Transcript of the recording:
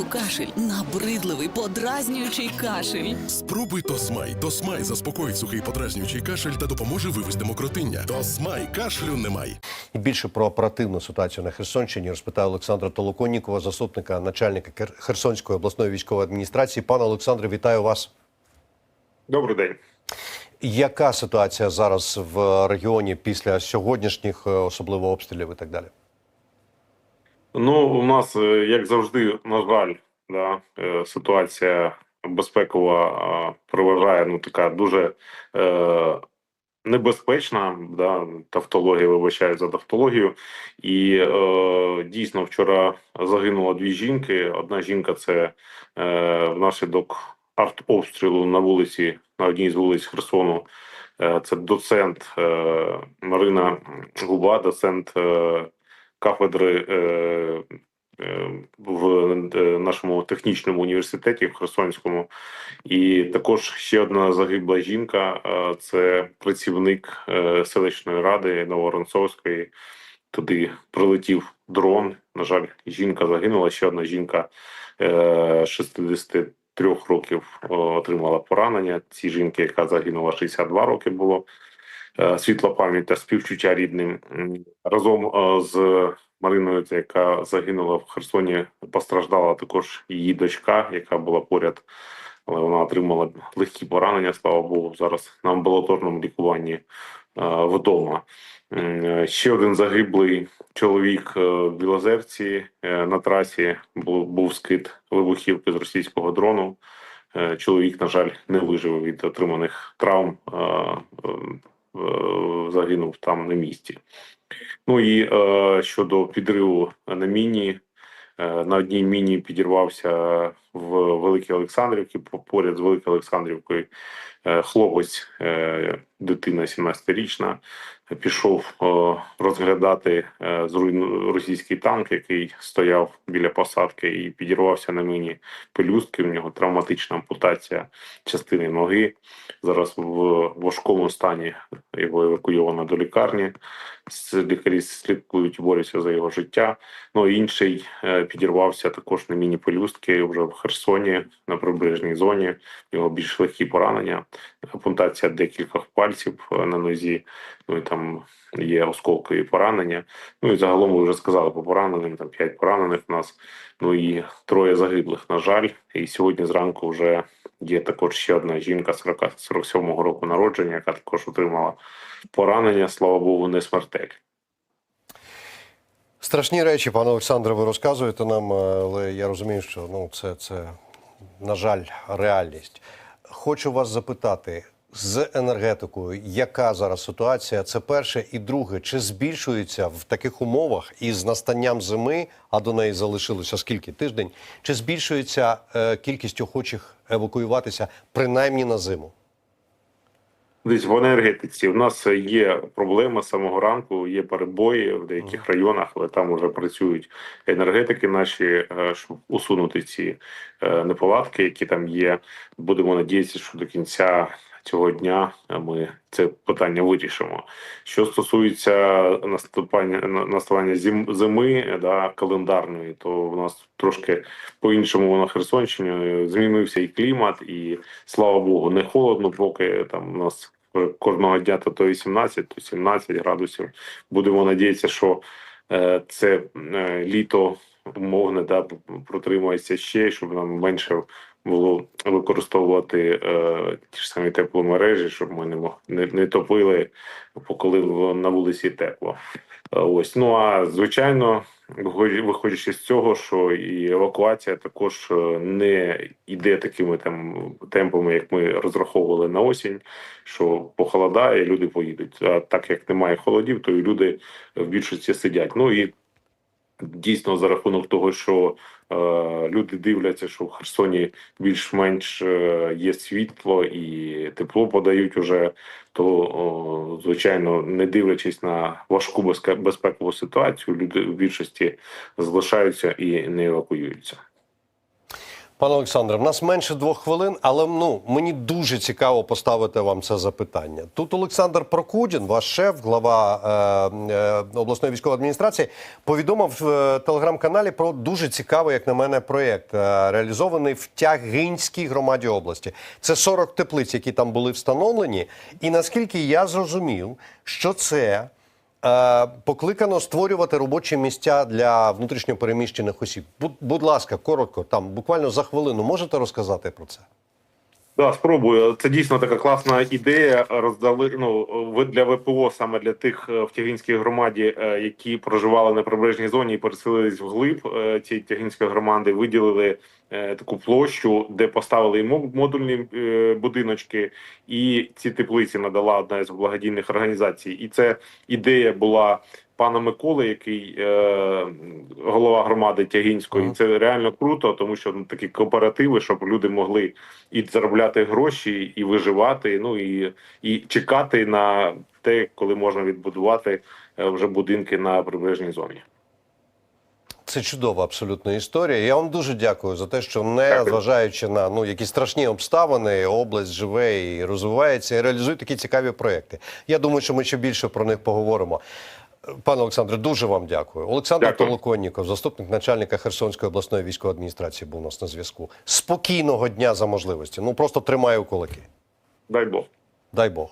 Знову кашель, набридливий, подразнюючий кашель. Спробуй Тосмай. Тосмай заспокоїть сухий подразнюючий кашель та допоможе вивести мокротиння. Тосмай кашлю немає. І більше про оперативну ситуацію на Херсонщині розпитає Олександра Толоконнікова, заступника начальника Херсонської обласної військової адміністрації. Пане Олександре, вітаю вас. Добрий день. Яка ситуація зараз в регіоні після сьогоднішніх, е, особливо обстрілів і так далі? Ну, у нас, е, як завжди, на жаль, да, е, ситуація безпекова переважає ну, така дуже е, небезпечна. Да, тавтологія вибачаю за тавтологію. І е, дійсно вчора загинуло дві жінки. Одна жінка це е, внаслідок артобстрілу на вулиці, на одній з вулиць Херсону. Е, це доцент е, Марина Губа, доцент. Е, кафедри е, е, в е, нашому технічному університеті в Херсонському, і також ще одна загибла жінка. Це працівник селищної ради Новоронцовської. Туди прилетів дрон. На жаль, жінка загинула. Ще одна жінка е, 63 років отримала поранення. Цій жінки, яка загинула 62 роки, було світла пам'ять та співчуття рідним. Разом е, з Мариною, яка загинула в Херсоні, постраждала також її дочка, яка була поряд, але вона отримала легкі поранення. Слава Богу, зараз на амбулаторному лікуванні е, вдома. Е, Ще один загиблий чоловік е, в Білозерці е, на трасі був, скид вибухівки з російського дрону. Е, Чоловік, на жаль, не вижив від отриманих травм. Е, Загинув там на місці. Ну і е, щодо підриву на міні, е, на одній міні підірвався в Великій Олександрівці, поряд з Великою Олександрівкою хлопець, е, дитина 17-річна, пішов е, розглядати е, російський танк, який стояв біля посадки, і підірвався на міні пелюстки. У нього травматична ампутація частини ноги. Зараз в важкому стані його евакуйовано до лікарні. Лікарі слідкують борються за його життя. Ну інший е, підірвався також на міні пелюстки вже в Херсоні на прибережній зоні. У нього більш легкі поранення, ампутація декількох пальців е, на нозі. Ну і там є осколкові поранення. Ну і загалом ви вже сказали по пораненим. Там п'ять поранених у нас. Ну і троє загиблих. На жаль, і сьогодні зранку вже є також ще одна жінка 40, 47-го року народження, яка також отримала поранення. Слава Богу, не смертель. Страшні речі, пане Олександре, ви розказуєте нам, е, але я розумію, що ну, це, це, на жаль, реальність. Хочу вас запитати з енергетикою, яка зараз ситуація? Це перше. І друге, чи збільшується в таких умовах із настанням зими, а до неї залишилося скільки тиждень? Чи збільшується е, кількість охочих евакуюватися принаймні на зиму? Десь в енергетиці у нас є проблема з самого ранку, є перебої в деяких районах, але там вже працюють енергетики наші, е, щоб усунути ці е, неполадки, які там є. Будемо надіятися, що до кінця цього дня ми це питання вирішимо. Що стосується наступання на- наставання зим, зими, да, календарної, то в нас трошки по-іншому на Херсонщині змінився і клімат, і слава Богу, не холодно, поки там у нас кожного дня то, то 18, то 17 градусів. Будемо надіятися, що е, це е, літо умовне да, протримається ще, щоб нам менше було використовувати е, ті ж самі тепломережі, щоб ми не мог не, не топили, коли на вулиці тепло. Е, Ось ну а звичайно, виходячи- з цього, що і евакуація також е, не йде такими там темпами, як ми розраховували на осінь, що похолодає, люди поїдуть. А так як немає холодів, то і люди в більшості сидять. Ну і дійсно за рахунок того, що е, люди дивляться, що в Херсоні більш-менш е, є світло і тепло подають уже, то о, звичайно, не дивлячись на важку безпекову ситуацію, люди в більшості залишаються і не евакуюються. Пане Олександре, в нас менше двох хвилин, але ну мені дуже цікаво поставити вам це запитання. Тут Олександр Прокудін, ваш шеф, глава е, е, обласної військової адміністрації, повідомив в е, телеграм-каналі про дуже цікавий, як на мене, проєкт, е, реалізований в Тягинській громаді області. Це 40 теплиць, які там були встановлені. І наскільки я зрозумів, що це. Е, Покликано створювати робочі місця для внутрішньопереміщених осіб. Будь, будь ласка, коротко, там буквально за хвилину можете розказати про це? Да, спробую. Це дійсно така класна ідея. Роздали ну для ВПО, саме для тих е, в Тягинській громаді, е, які проживали на прибережній зоні і переселились вглиб е, цієї Тягинської громади. Виділили таку площу, де поставили і мо- модульні будиночки, і ці теплиці надала одна із благодійних організацій. І це ідея була пана Миколи, який е, голова громади Тягинської. Ага. Це реально круто, тому що ну, такі кооперативи, щоб люди могли і заробляти гроші, і виживати. Ну і, і чекати на те, коли можна відбудувати е, вже будинки на прибережній зоні. Це чудова абсолютно історія. Я вам дуже дякую за те, що не Дякую. зважаючи на ну якісь страшні обставини, область живе і розвивається, і реалізує такі цікаві проекти. Я думаю, що ми ще більше про них поговоримо. Пане Олександре, дуже вам дякую. Олександр Дякую. Толоконніков, заступник начальника Херсонської обласної військової адміністрації, був у нас на зв'язку. Спокійного дня за можливості. Ну просто тримаю кулаки. Дай Бог. Дай Бог.